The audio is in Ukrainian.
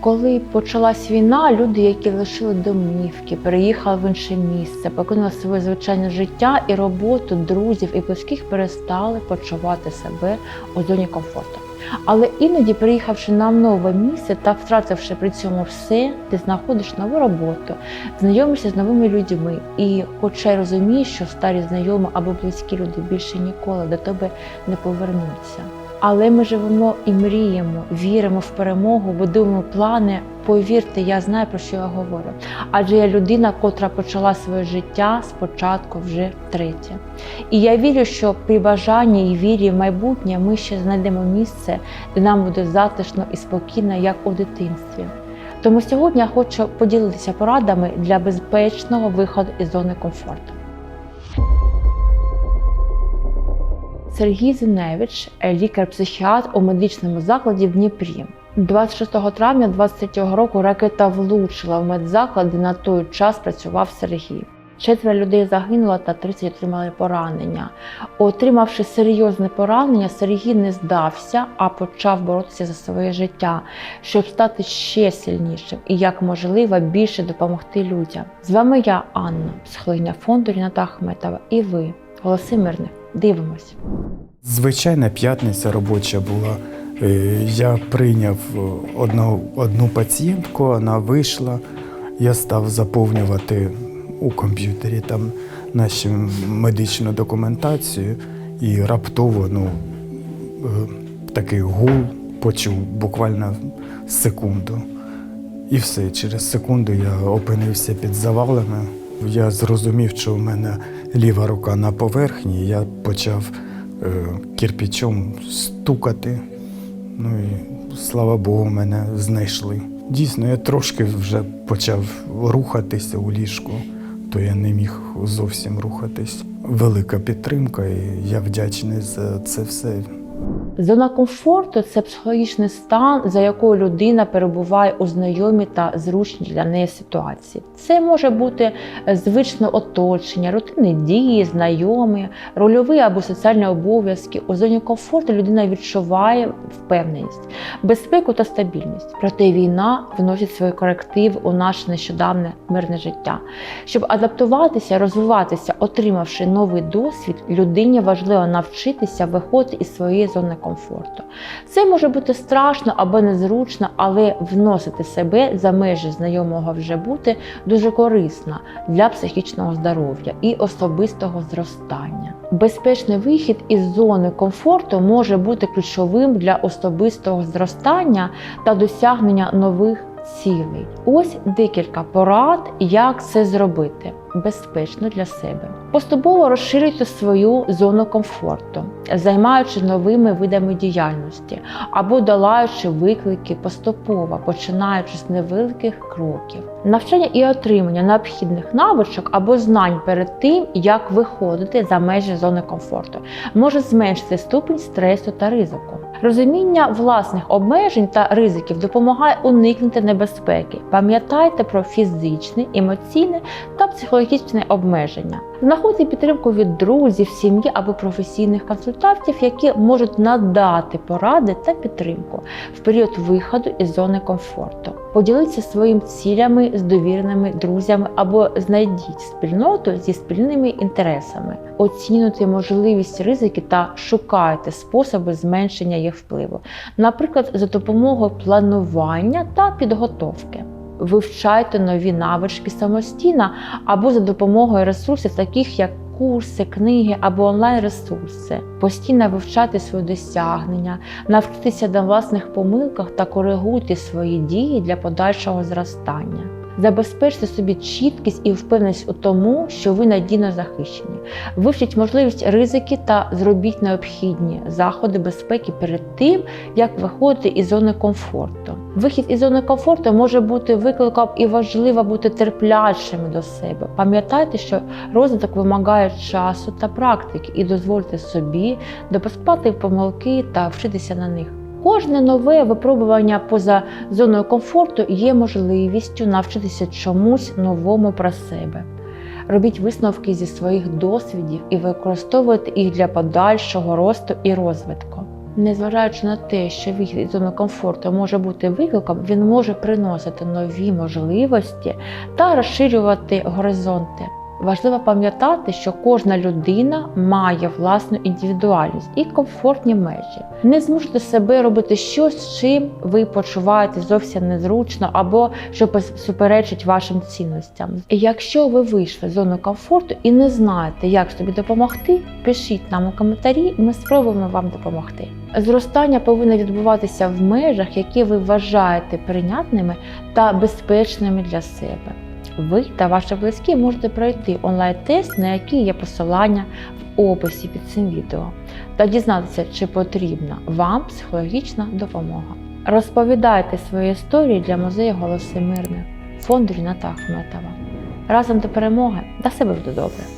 Коли почалась війна, люди, які лишили домівки, переїхали в інше місце, покинули своє звичайне життя і роботу друзів і близьких, перестали почувати себе у зоні комфорту. Але іноді, приїхавши на нове місце та втративши при цьому все, ти знаходиш нову роботу, знайомишся з новими людьми, і, хоча й розумієш, що старі знайомі або близькі люди більше ніколи до тебе не повернуться. Але ми живемо і мріємо, віримо в перемогу, будуємо плани. Повірте, я знаю про що я говорю. Адже я людина, котра почала своє життя спочатку вже третє. І я вірю, що при бажанні і вірі в майбутнє ми ще знайдемо місце, де нам буде затишно і спокійно, як у дитинстві. Тому сьогодні я хочу поділитися порадами для безпечного виходу із зони комфорту. Сергій Зиневич, лікар-психіатр у медичному закладі в Дніпрі. 26 травня 23 року ракета влучила в медзаклад, де на той час працював Сергій. Четверо людей загинуло та 30 отримали поранення. Отримавши серйозне поранення, Сергій не здався, а почав боротися за своє життя, щоб стати ще сильнішим і як можливо більше допомогти людям. З вами я, Анна, психологиня фонду Ріната Ахметова, і ви, голоси мирних. Дивимось. Звичайна п'ятниця робоча була. Е, Я прийняв е, одну, одну пацієнтку, вона вийшла. Я став заповнювати у комп'ютері там нашу медичну документацію і раптово ну, е, такий гул почув буквально секунду. І все, через секунду я опинився під завалами. Я зрозумів, що в мене ліва рука на поверхні, я почав е, кирпичом стукати. Ну і слава Богу, мене знайшли. Дійсно, я трошки вже почав рухатися у ліжку, то я не міг зовсім рухатись. Велика підтримка, і я вдячний за це все. Зона комфорту це психологічний стан, за якою людина перебуває у знайомій та зручній для неї ситуації. Це може бути звичне оточення, рутинні дії, знайомі, рольові або соціальні обов'язки. У зоні комфорту людина відчуває впевненість, безпеку та стабільність. Проте війна вносить свої корективи у наше нещодавне мирне життя. Щоб адаптуватися, розвиватися, отримавши новий досвід, людині важливо навчитися виходити із своєї зони комфорту. Це може бути страшно або незручно, але вносити себе за межі знайомого вже бути дуже корисно для психічного здоров'я і особистого зростання. Безпечний вихід із зони комфорту може бути ключовим для особистого зростання та досягнення нових цілей. Ось декілька порад, як це зробити безпечно для себе. Поступово розширюйте свою зону комфорту, займаючи новими видами діяльності або долаючи виклики поступово, починаючи з невеликих кроків. Навчання і отримання необхідних навичок або знань перед тим, як виходити за межі зони комфорту, може зменшити ступінь стресу та ризику. Розуміння власних обмежень та ризиків допомагає уникнути небезпеки. Пам'ятайте про фізичне, емоційне та психологічне обмеження. Знаходьте підтримку від друзів, сім'ї або професійних консультантів, які можуть надати поради та підтримку в період виходу із зони комфорту. Поділіться своїми цілями з довіреними друзями або знайдіть спільноту зі спільними інтересами, оцінюйте можливість ризики та шукайте способи зменшення їх впливу, наприклад, за допомогою планування та підготовки. Вивчайте нові навички самостійно або за допомогою ресурсів, таких як курси, книги або онлайн-ресурси, постійно вивчати свої досягнення, навчитися на власних помилках та коригуйте свої дії для подальшого зростання. Забезпечте собі чіткість і впевненість у тому, що ви надійно захищені. Вивчіть можливість ризики та зробіть необхідні заходи безпеки перед тим, як виходити із зони комфорту. Вихід із зони комфорту може бути викликом і важливо бути терплячими до себе. Пам'ятайте, що розвиток вимагає часу та практики, і дозвольте собі допускати помилки та вчитися на них. Кожне нове випробування поза зоною комфорту є можливістю навчитися чомусь новому про себе. Робіть висновки зі своїх досвідів і використовуйте їх для подальшого росту і розвитку. Незважаючи на те, що вихід із зони комфорту може бути викликом, він може приносити нові можливості та розширювати горизонти. Важливо пам'ятати, що кожна людина має власну індивідуальність і комфортні межі. Не змушуйте себе робити щось, з чим ви почуваєте зовсім незручно або що суперечить вашим цінностям. І Якщо ви вийшли з зони комфорту і не знаєте, як собі допомогти, пишіть нам у коментарі, ми спробуємо вам допомогти. Зростання повинно відбуватися в межах, які ви вважаєте прийнятними та безпечними для себе. Ви та ваші близькі можете пройти онлайн-тест, на який є посилання в описі під цим відео, та дізнатися, чи потрібна вам психологічна допомога. Розповідайте свої історії для музею Голоси Мирне, фонду Ріната Ахметова. Разом до перемоги, до себе буде добре!